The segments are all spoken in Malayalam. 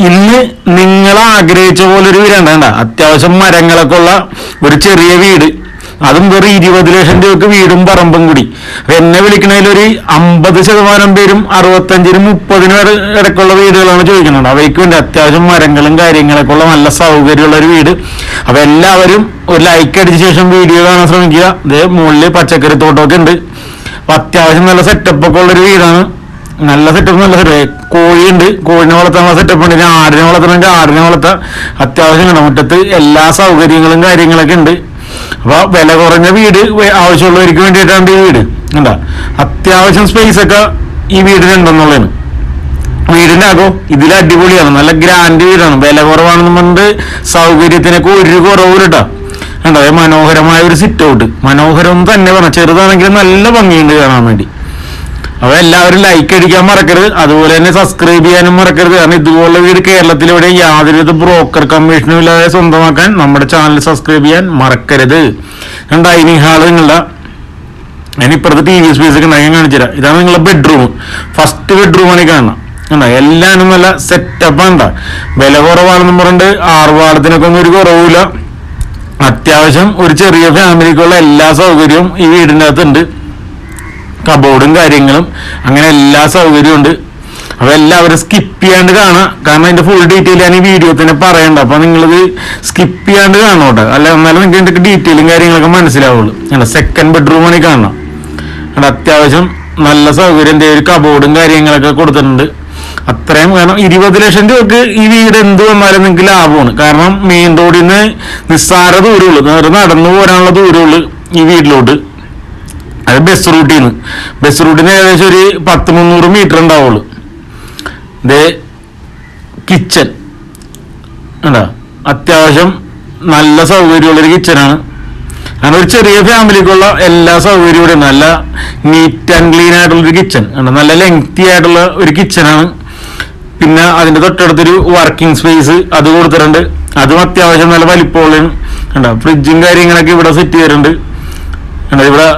ഇന്ന് നിങ്ങൾ ആഗ്രഹിച്ച പോലെ ഒരു വീട് വേണ്ട അത്യാവശ്യം മരങ്ങളൊക്കെ ഉള്ള ഒരു ചെറിയ വീട്. അതും വെറും ഇരുപത് ലക്ഷം രൂപക്ക് വീടും പറമ്പും കൂടി. അപ്പൊ എന്നെ വിളിക്കണതിൽ ഒരു അമ്പത് ശതമാനം പേരും അറുപത്തഞ്ചിനും മുപ്പതിനും ഇട- ഇടയ്ക്കുള്ള വീടുകളാണ് ചോദിക്കുന്നത്. അവയ്ക്ക് വേണ്ടി അത്യാവശ്യം മരങ്ങളും കാര്യങ്ങളൊക്കെ ഉള്ള നല്ല സൗകര്യമുള്ള ഒരു വീട്. അപ്പൊ എല്ലാവരും ഒരു ലൈക്ക് അടിച്ച ശേഷം വീഡിയോ കാണാൻ ശ്രമിക്കുക. ഇതേ മുകളിൽ പച്ചക്കറി തോട്ടമൊക്കെ ഉണ്ട്. അപ്പൊ അത്യാവശ്യം നല്ല സെറ്റപ്പ് ഒക്കെ ഉള്ള ഒരു വീടാണ്. നല്ല സെറ്റപ്പ് നല്ല സെറ്റപ്പ് കോഴിയുണ്ട്. കോഴിനെ വളർത്താനുള്ള സെറ്റപ്പ് ഉണ്ട്. ആടിനെ വളർത്തണമെങ്കിൽ ആടിനെ വളർത്താൻ അത്യാവശ്യം ഉണ്ട്. മുറ്റത്ത് എല്ലാ സൗകര്യങ്ങളും കാര്യങ്ങളൊക്കെ ഉണ്ട്. അപ്പൊ വില കുറഞ്ഞ വീട് ആവശ്യമുള്ളവർക്ക് വേണ്ടിയിട്ടാണ് ഈ വീട്. എന്താ അത്യാവശ്യം സ്പേസ് ഒക്കെ ഈ വീടിനുണ്ടെന്നുള്ളതാണ് വീടിന്റെ ആകോ ഇതിൽ അടിപൊളിയാണ്. നല്ല ഗ്രാൻഡ് വീടാണ്. വില കുറവാണെന്ന് പറഞ്ഞിട്ട് സൗകര്യത്തിനൊക്കെ ഒരു കണ്ടോ? അത് മനോഹരമായ ഒരു സിറ്റ് ഔട്ട് മനോഹരം തന്നെ പറഞ്ഞ ചെറുതാണെങ്കിലും നല്ല ഭംഗിയുണ്ട് കാണാൻ വേണ്ടി. അപ്പൊ എല്ലാവരും ലൈക്ക് അടിക്കാൻ മറക്കരുത്. അതുപോലെ തന്നെ സബ്സ്ക്രൈബ് ചെയ്യാനും മറക്കരുത്. കാരണം ഇതുപോലുള്ള വീട് കേരളത്തിൽ ഇവിടെ യാതൊരുവിധ ബ്രോക്കർ കമ്മീഷനും ഇല്ലാതെ സ്വന്തമാക്കാൻ നമ്മുടെ ചാനൽ സബ്സ്ക്രൈബ് ചെയ്യാൻ മറക്കരുത്. ഞാൻ ഡൈനിങ് ഹാൾ നിങ്ങളുടെ ഞാനിപ്പുറത്ത് ടി വി സ്പേസ് ഒക്കെ ഉണ്ടായി കാണിച്ചുതരാം ഇതാണ് നിങ്ങളുടെ ബെഡ്റൂം ഫസ്റ്റ് ബെഡ്റൂമാണ് കാണുന്നത്. കണ്ടോ എല്ലാനും നല്ല സെറ്റപ്പാണ് വില കുറവാണെന്നും പറഞ്ഞിട്ട് ആർഭാടത്തിനൊക്കെ ഒന്നും ഒരു കുറവില്ല അത്യാവശ്യം ഒരു ചെറിയ ഫാമിലിക്കുള്ള എല്ലാ സൗകര്യവും ഈ വീടിന്റെ അകത്തുണ്ട് കബോർഡും കാര്യങ്ങളും. അങ്ങനെ എല്ലാ സൗകര്യവും ഉണ്ട്. അപ്പൊ എല്ലാവരും സ്കിപ്പ് ചെയ്യാണ്ട് കാണാം. കാരണം അതിന്റെ ഫുൾ ഡീറ്റെയിൽ ഞാൻ ഈ വീഡിയോ തന്നെ പറയണ്ട. അപ്പൊ നിങ്ങളിത് സ്കിപ്പ് ചെയ്യാണ്ട് കാണോട്ടെ അല്ല എന്നാലും നിങ്ങൾക്ക് എന്തൊക്കെ ഡീറ്റെയിലും കാര്യങ്ങളൊക്കെ മനസ്സിലാവുള്ളൂ. അല്ല സെക്കൻഡ് ബെഡ്റൂമാണ് ഈ കാണണം അവിടെ അത്യാവശ്യം നല്ല സൗകര്യം. ദേ ഒരു കബോർഡും കാര്യങ്ങളൊക്കെ കൊടുത്തിട്ടുണ്ട്. അത്രയും കാരണം ഇരുപത് ലക്ഷം രൂപക്ക് ഈ വീട് എന്ത് വന്നാലും നിങ്ങൾക്ക് ലാഭമാണ്. കാരണം മെയിൻ റോഡിൽ നിന്ന് നിസ്സാര ദൂരമുള്ളൂ നടന്നു പോരാനുള്ള ദൂരമുള്ളൂ ഈ വീട്ടിലോട്ട്. അത് ബസ് റൂട്ടിൽ നിന്ന് ബസ് റൂട്ടിന് ഏകദേശം ഒരു പത്ത് മുന്നൂറ് മീറ്റർ ഉണ്ടാവുള്ളൂ. ദേ കിച്ചൺ ഉണ്ടോ അത്യാവശ്യം നല്ല സൗകര്യമുള്ളൊരു കിച്ചനാണ് അങ്ങനെ ഒരു ചെറിയ ഫാമിലിക്കുള്ള എല്ലാ സൗകര്യവും നല്ല നീറ്റ് ആൻഡ് ക്ലീൻ ആയിട്ടുള്ളൊരു കിച്ചൺ നല്ല ലെങ്തി ആയിട്ടുള്ള ഒരു കിച്ചനാണ് പിന്നെ അതിന്റെ തൊട്ടടുത്തൊരു വർക്കിംഗ് സ്പേസ് അത് കൊടുത്തിട്ടുണ്ട്. അതും അത്യാവശ്യം നല്ല വലിപ്പമുള്ളതാണ്. കണ്ടോ? ഫ്രിഡ്ജും കാര്യങ്ങളൊക്കെ ഇവിടെ സെറ്റ് ചെയ്തിട്ടുണ്ട്. ഇവിടെ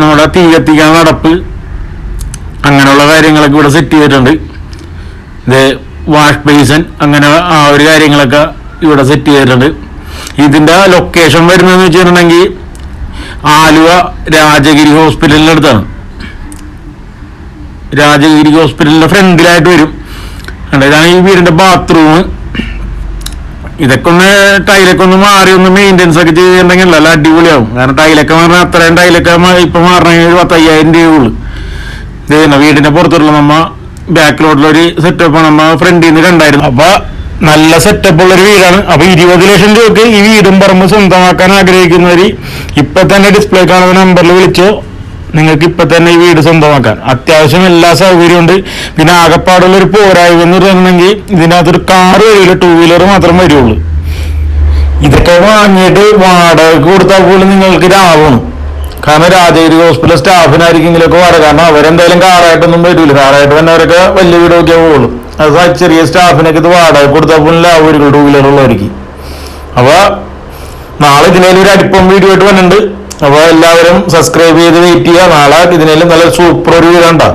നമ്മുടെ തീ കത്തിക്കാൻ നടപ്പ്. അങ്ങനെയുള്ള കാര്യങ്ങളൊക്കെ ഇവിടെ സെറ്റ് ചെയ്തിട്ടുണ്ട്. ഇത് വാഷ് ബേസൻ അങ്ങനെ ആ ഒരു കാര്യങ്ങളൊക്കെ ഇവിടെ സെറ്റ് ചെയ്തിട്ടുണ്ട്. ഇതിന്റെ ലൊക്കേഷൻ വരുന്നതെന്ന് വെച്ചിട്ടുണ്ടെങ്കിൽ ആലുവ രാജഗിരി ഹോസ്പിറ്റലിന്റെ അടുത്താണ്. രാജഗിരി ഹോസ്പിറ്റലിന്റെ ഫ്രണ്ടിലായിട്ട് വരും. ഇതാണ് ഈ വീടിന്റെ ബാത്റൂം ഇതൊക്കെ ഒന്ന് ടൈലൊക്കെ ഒന്ന് മാറി ഒന്ന് മെയിന്റെനൻസ് ഒക്കെ ചെയ്തിട്ടുണ്ടെങ്കിൽ നല്ല അടിപൊളിയാവും. കാരണം ടൈലൊക്കെ പറഞ്ഞാൽ അത്രയും ടൈലൊക്കെ ഇപ്പൊ ഒരു പത്തയ്യായിരം രൂപയുള്ളൂ. ഇത് തന്നെ വീടിന്റെ പുറത്തുള്ള നമ്മ ബാക്ക് ഒരു സെറ്റപ്പ് നമ്മ ഫ്രണ്ടിൽ നിന്ന് കണ്ടായിരുന്നു. അപ്പൊ നല്ല സെറ്റപ്പ് ഉള്ള ഒരു വീടാണ്. അപ്പൊ ഇരുപത് ലക്ഷം രൂപക്ക് ഈ വീടും പറമ്പ് സ്വന്തമാക്കാൻ ആഗ്രഹിക്കുന്നവര് ഇപ്പൊ തന്നെ ഡിസ്പ്ലേ കാണുന്ന നമ്പറിൽ വിളിച്ചോ. നിങ്ങൾക്ക് ഇപ്പൊ തന്നെ ഈ വീട് സ്വന്തമാക്കാൻ. അത്യാവശ്യം എല്ലാ സൗകര്യവും ഉണ്ട്. പിന്നെ ആകപ്പാടുള്ള ഒരു പോരായ്മ എന്ന് പറഞ്ഞിട്ടുണ്ടെങ്കിൽ ഇതിനകത്തൊരു കാറ് വരില്ല ടൂ വീലർ മാത്രം വരുള്ളൂ. ഇതൊക്കെ വാങ്ങിയിട്ട് വാടക കൊടുത്താൽ പോലും നിങ്ങൾക്ക് ലാഭമാണ്. കാരണം രാജഗിരി ഹോസ്പിറ്റൽ സ്റ്റാഫിനായിരിക്കെങ്കിലൊക്കെ വാടക. കാരണം അവരെന്തായാലും കാറായിട്ടൊന്നും വരില്ല കാറായിട്ട് തന്നെ അവരൊക്കെ വലിയ വീടൊക്കെ പോകുള്ളൂ അത് ചെറിയ സ്റ്റാഫിനൊക്കെ ഇത് വാടക കൊടുത്താൽ പോലും ലാഭമായിരിക്കും ടൂ വീലർ ഉള്ളവർക്ക്. അപ്പൊ നാളെ ഇതിനൊരു അടിപ്പം വീഡിയോ ആയിട്ട് വന്നിട്ടുണ്ട്. അപ്പൊ എല്ലാവരും സബ്സ്ക്രൈബ് ചെയ്ത് വെയിറ്റ് ചെയ്യുക. നാളെ ഇതിനെല്ലാം നല്ല സൂപ്പർ ഒരു വീടുണ്ടാ